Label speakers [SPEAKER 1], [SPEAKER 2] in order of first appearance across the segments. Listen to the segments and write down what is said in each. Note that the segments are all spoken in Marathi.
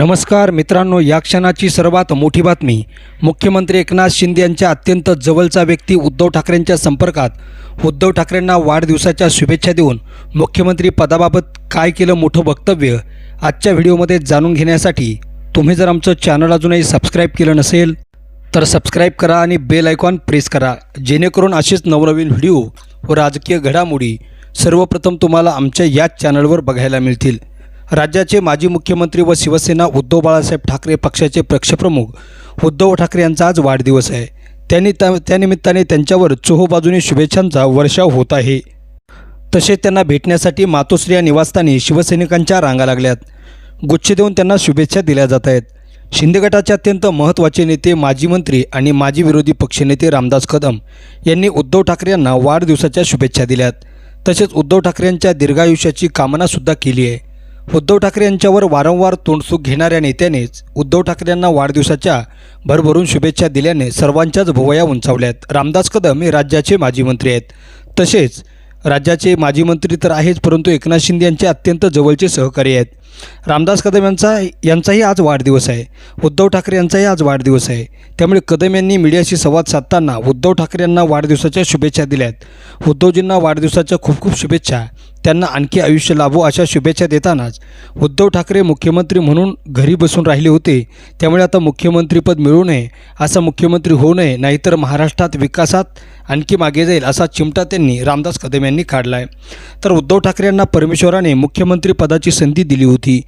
[SPEAKER 1] नमस्कार मित्रांनो या क्षणाची सर्वात मोठी बातमी. मुख्यमंत्री एकनाथ शिंदे यांच्या अत्यंत जवळचा व्यक्ती उद्धव ठाकरेंच्या संपर्कात उद्धव ठाकरेंना वाढदिवसाच्या शुभेच्छा देऊन मुख्यमंत्री पदाबाबत काय केलं मोठं वक्तव्य आजच्या व्हिडिओमध्ये जाणून घेण्यासाठी तुम्ही जर आमचं चॅनल अजूनही सबस्क्राईब केलं नसेल तर सबस्क्राईब करा आणि बेल आयकॉन प्रेस करा. जेणेकरून असेच नवनवीन व्हिडिओ व राजकीय घडामोडी सर्वप्रथम तुम्हाला आमच्या याच चॅनलवर बघायला मिळतील. राज्याचे माजी मुख्यमंत्री व शिवसेना उद्धव बाळासाहेब ठाकरे पक्षाचे पक्षप्रमुख उद्धव ठाकरे यांचा आज वाढदिवस आहे. त्यांनी त्या त्यानिमित्ताने त्यांच्यावर चोहोबाजूने शुभेच्छांचा वर्षाव होत आहे. तसेच त्यांना भेटण्यासाठी मातोश्री या निवासस्थानी शिवसैनिकांच्या रांगा लागल्यात. गुच्छ देऊन त्यांना शुभेच्छा दिल्या जात आहेत. शिंदे गटाचे अत्यंत महत्त्वाचे नेते माजी मंत्री आणि माजी विरोधी पक्षनेते रामदास कदम यांनी उद्धव ठाकरे यांना वाढदिवसाच्या शुभेच्छा दिल्यात. तसेच उद्धव ठाकरे यांच्या दीर्घायुष्याची कामनासुद्धा केली आहे. उद्धव ठाकरे यांच्यावर वारंवार तोंडसूक घेणाऱ्या नेत्यानेच उद्धव ठाकरे यांना वाढदिवसाच्या भरभरून शुभेच्छा दिल्याने सर्वांच्याच भुवया उंचावल्यात. रामदास कदम हे राज्याचे माजी मंत्री आहेत. तसेच राज्याचे माजी मंत्री तर आहेच परंतु एकनाथ शिंदे यांचे अत्यंत जवळचे सहकारी आहेत. रामदास कदम यांचा यांचाही आज वाढदिवस आहे. उद्धव ठाकरे यांचाही आज वाढदिवस आहे. त्यामुळे कदम यांनी मीडियाशी संवाद साधताना उद्धव ठाकरे यांना वाढदिवसाच्या शुभेच्छा दिल्यात उद्धवजींना वाढदिवसाच्या खूप खूप शुभेच्छा. त्यांना आणखी आयुष्य लाभो अशा शुभेच्छा देतानाच उद्धव ठाकरे मुख्यमंत्री म्हणून घरी बसून राहिले होते. त्यामुळे आता मुख्यमंत्रीपद मिळू नये असा मुख्यमंत्री होऊ नये नाहीतर महाराष्ट्रात विकासात आणखी मागे जाईल असा चिमटा त्यांनी रामदास कदम यांनी काढला आहे तर उद्धव ठाकरे यांना परमेश्वराने मुख्यमंत्री पदाची संधी दिली होती.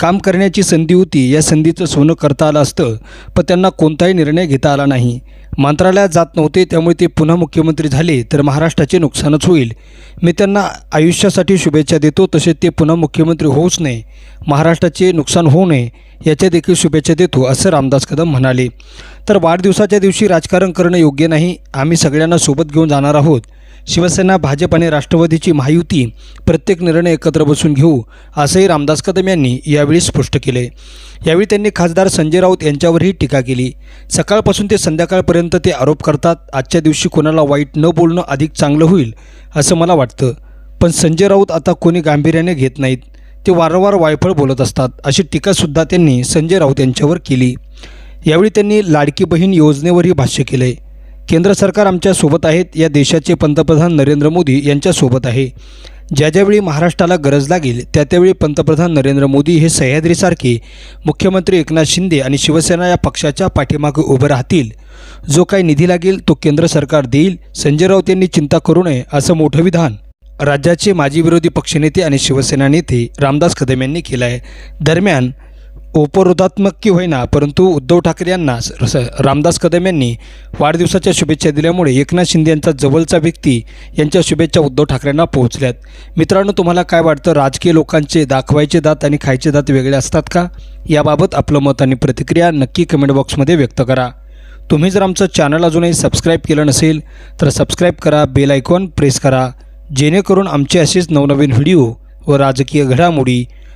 [SPEAKER 1] काम करण्याची संधी होती या संधीचं सोनं करता आलं असतं पण त्यांना कोणताही निर्णय घेता आला नाही. मंत्रालयात जात नव्हते त्यामुळे ते पुन्हा मुख्यमंत्री झाले तर महाराष्ट्राचे नुकसानच होईल. मी त्यांना आयुष्यासाठी शुभेच्छा देतो तसे ते पुन्हा मुख्यमंत्री होऊच नये. महाराष्ट्राचे नुकसान होऊ नये याच्या देखील शुभेच्छा देतो असं रामदास कदम म्हणाले. तर वाढदिवसाच्या दिवशी राजकारण करणं योग्य नाही. आम्ही सगळ्यांना सोबत घेऊन जाणार आहोत. शिवसेना भाजप आणि राष्ट्रवादीची महायुती प्रत्येक निर्णय एकत्र बसून घेऊ असंही रामदास कदम यांनी यावेळी स्पष्ट केले. यावेळी त्यांनी खासदार संजय राऊत यांच्यावरही टीका केली. सकाळपासून ते संध्याकाळपर्यंत ते आरोप करतात आजच्या दिवशी कोणाला वाईट न बोलणं अधिक चांगलं होईल असं मला वाटतं. पण संजय राऊत आता कोणी गांभीर्याने घेत नाहीत. ते वारंवार वायफळ बोलत असतात अशी टीकासुद्धा त्यांनी संजय राऊत यांच्यावर केली. यावेळी त्यांनी लाडकी बहीण योजनेवरही भाष्य केले. केंद्र सरकार आमच्यासोबत आहेत या देशाचे पंतप्रधान नरेंद्र मोदी यांच्यासोबत आहे. ज्या ज्यावेळी महाराष्ट्राला गरज लागेल त्या त्यावेळी पंतप्रधान नरेंद्र मोदी हे सह्याद्रीसारखे मुख्यमंत्री एकनाथ शिंदे आणि शिवसेना या पक्षाच्या पाठीमागे उभं राहतील. जो काही निधी लागेल तो केंद्र सरकार देईल. संजय राऊत यांनी चिंता करू नये असं मोठं विधान राज्याचे माजी विरोधी पक्षनेते आणि शिवसेना नेते रामदास कदम यांनी केलं आहे दरम्यान उपरोधात्मक की होईना परंतु उद्धव ठाकरे यांना रामदास कदम यांनी वाढदिवसाच्या शुभेच्छा दिल्यामुळे एकनाथ शिंदे यांचा जवळचा व्यक्ती यांच्या शुभेच्छा उद्धव ठाकरेंना पोहोचल्यात. मित्रांनो तुम्हाला काय वाटतं? राजकीय लोकांचे दाखवायचे दात आणि खायचे दात वेगळे असतात का? याबाबत आपलं मत आणि प्रतिक्रिया नक्की कमेंट बॉक्समध्ये व्यक्त करा. तुम्ही जर आमचं चॅनल अजूनही सबस्क्राईब केलं नसेल तर सबस्क्राईब करा बेल आयकॉन प्रेस करा जेणेकरून आमचे असेच नवनवीन व्हिडिओ व राजकीय घडामोडी